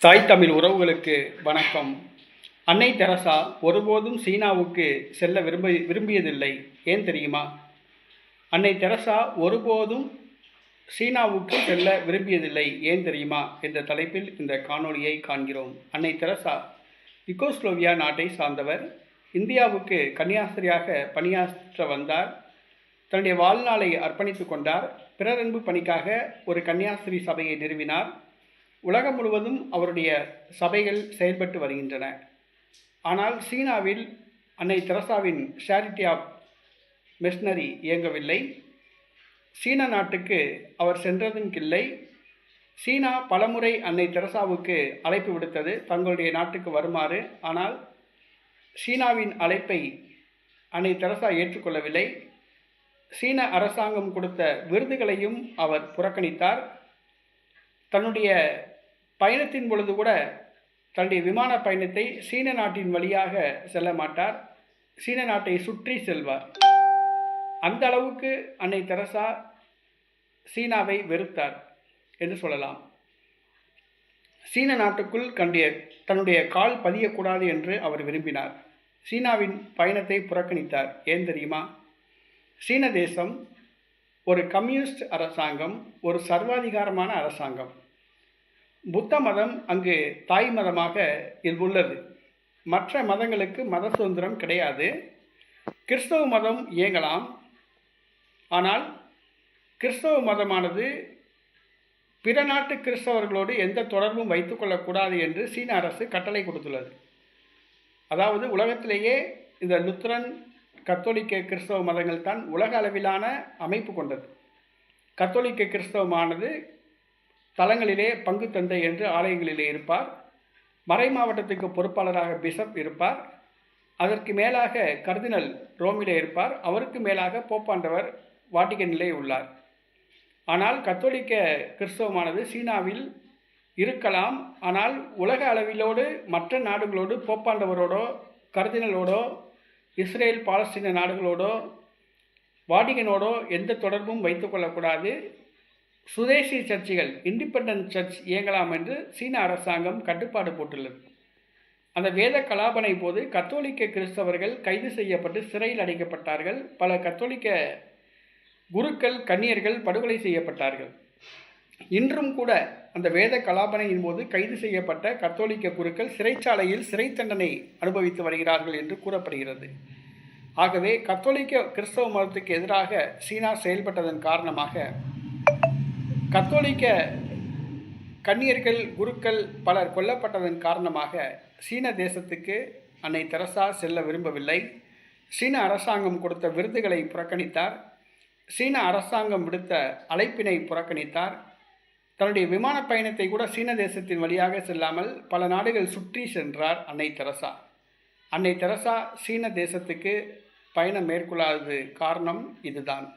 தாய் தமிழ் உறவுகளுக்கு வணக்கம். அன்னை தெரசா ஒருபோதும் சீனாவுக்கு செல்ல விரும்ப விரும்பியதில்லை. ஏன் தெரியுமா? அன்னை தெரசா ஒருபோதும் சீனாவுக்கு செல்ல விரும்பியதில்லை. ஏன் தெரியுமா? என்ற தலைப்பில் இந்த காணொளியை காண்கிறோம். அன்னை தெரசா யுகோஸ்லோவியா நாட்டை சார்ந்தவர். இந்தியாவுக்கு கன்னியாஸ்திரியாக பணியாற்ற வந்தார். தன்னுடைய வாழ்நாளை அர்ப்பணித்து கொண்டார். பிறரன்பு பணிக்காக ஒரு கன்னியாஸ்திரி சபையை நிறுவினார். உலகம் முழுவதும் அவருடைய சபைகள் செயல்பட்டு வருகின்றன. ஆனால் சீனாவில் அன்னை தெரசாவின் சேரிட்டி ஆஃப் மிஷனரி இயங்கவில்லை. சீன நாட்டுக்கு அவர் சென்றதும் இல்லை சீனா பலமுறை அன்னை தெரசாவுக்கு அழைப்பு விடுத்தது. தங்களுடைய நாட்டுக்கு வருமாறு. ஆனால் சீனாவின் அழைப்பை அன்னை தெரசா ஏற்றுக்கொள்ளவில்லை. சீன அரசாங்கம் கொடுத்த விருதுகளையும் அவர் புறக்கணித்தார். தன்னுடைய பயணத்தின் பொழுது கூட தன்னுடைய விமான பயணத்தை சீன நாட்டின் வழியாக செல்ல மாட்டார். சீன நாட்டை சுற்றி செல்வார். அந்த அளவுக்கு அன்னை தெரசா சீனாவை வெறுத்தார் என்று சொல்லலாம். சீன நாட்டுக்குள் கண்டிய தன்னுடைய கால் பதியக்கூடாது என்று அவர் விரும்பினார். சீனாவின் பயணத்தை புறக்கணித்தார். ஏன் தெரியுமா? சீன தேசம் ஒரு கம்யூனிஸ்ட் அரசாங்கம் ஒரு சர்வாதிகாரமான அரசாங்கம். புத்த மதம் அங்கு தாய் மதமாக இது உள்ளது. மற்ற மதங்களுக்கு மத சுதந்திரம் கிடையாது. கிறிஸ்தவ மதம் இயங்கலாம். ஆனால் கிறிஸ்தவ மதமானது பிற நாட்டு கிறிஸ்தவர்களோடு எந்த தொடர்பும் வைத்துக்கொள்ளக்கூடாது என்று சீன அரசு கட்டளை கொடுத்துள்ளது. அதாவது உலகத்திலேயே இந்த லுத்ரன் கத்தோலிக்க கிறிஸ்தவ மதங்கள் தான் உலக அளவிலான அமைப்பு கொண்டது. கத்தோலிக்க கிறிஸ்தவமானது தலங்களிலே பங்கு தந்தை என்று ஆலயங்களிலே இருப்பார். மறை மாவட்டத்துக்கு பொறுப்பாளராக பிஷப் இருப்பார். அதற்கு மேலாக கர்தினல் ரோமிலே இருப்பார். அவருக்கு மேலாக போப்பாண்டவர் வாட்டிகனிலே உள்ளார். ஆனால் கத்தோலிக்க கிறிஸ்தவமானது சீனாவில் இருக்கலாம். ஆனால் உலக அளவிலோடு மற்ற நாடுகளோடு போப்பாண்டவரோடோ கர்தினலோடோ இஸ்ரேல் பாலஸ்தீன நாடுகளோடோ வாடிகனோடோ எந்த தொடர்பும் வைத்துக்கொள்ளக்கூடாது சுதேசி சர்ச்சுகள் இண்டிபெண்டன்ட் சர்ச் இயங்கலாம் என்று சீன அரசாங்கம் கட்டுப்பாடு போட்டுள்ளது. அந்த வேத கலாபனை போது கத்தோலிக்க கிறிஸ்தவர்கள் கைது செய்யப்பட்டு சிறையில் அடைக்கப்பட்டார்கள். பல கத்தோலிக்க குருக்கள் கன்னியர்கள் படுகொலை செய்யப்பட்டார்கள். இன்றும் கூட அந்த வேத கலாபனையின் போது கைது செய்யப்பட்ட கத்தோலிக்க குருக்கள் சிறைச்சாலையில் சிறை தண்டனை அனுபவித்து வருகிறார்கள் என்று கூறப்படுகிறது. ஆகவே கத்தோலிக்க கிறிஸ்தவ மதத்துக்கு எதிராக சீனா செயல்பட்டதன் காரணமாக கத்தோலிக்க கன்னியர்கள் குருக்கள் பலர் கொல்லப்பட்டதன் காரணமாக சீன தேசத்துக்கு அன்னை தெரசா செல்ல விரும்பவில்லை. சீன அரசாங்கம் கொடுத்த விருதுகளை புறக்கணித்தார். சீன அரசாங்கம் விடுத்த அழைப்பினை புறக்கணித்தார். தன்னுடைய விமான பயணத்தை கூட சீன தேசத்தின் வழியாக செல்லாமல் பல நாடுகள் சுற்றி சென்றார் அன்னை தெரசா. அன்னை தெரசா சீன தேசத்துக்கு பயணம் மேற்கொள்ளாதது காரணம் இதுதான்.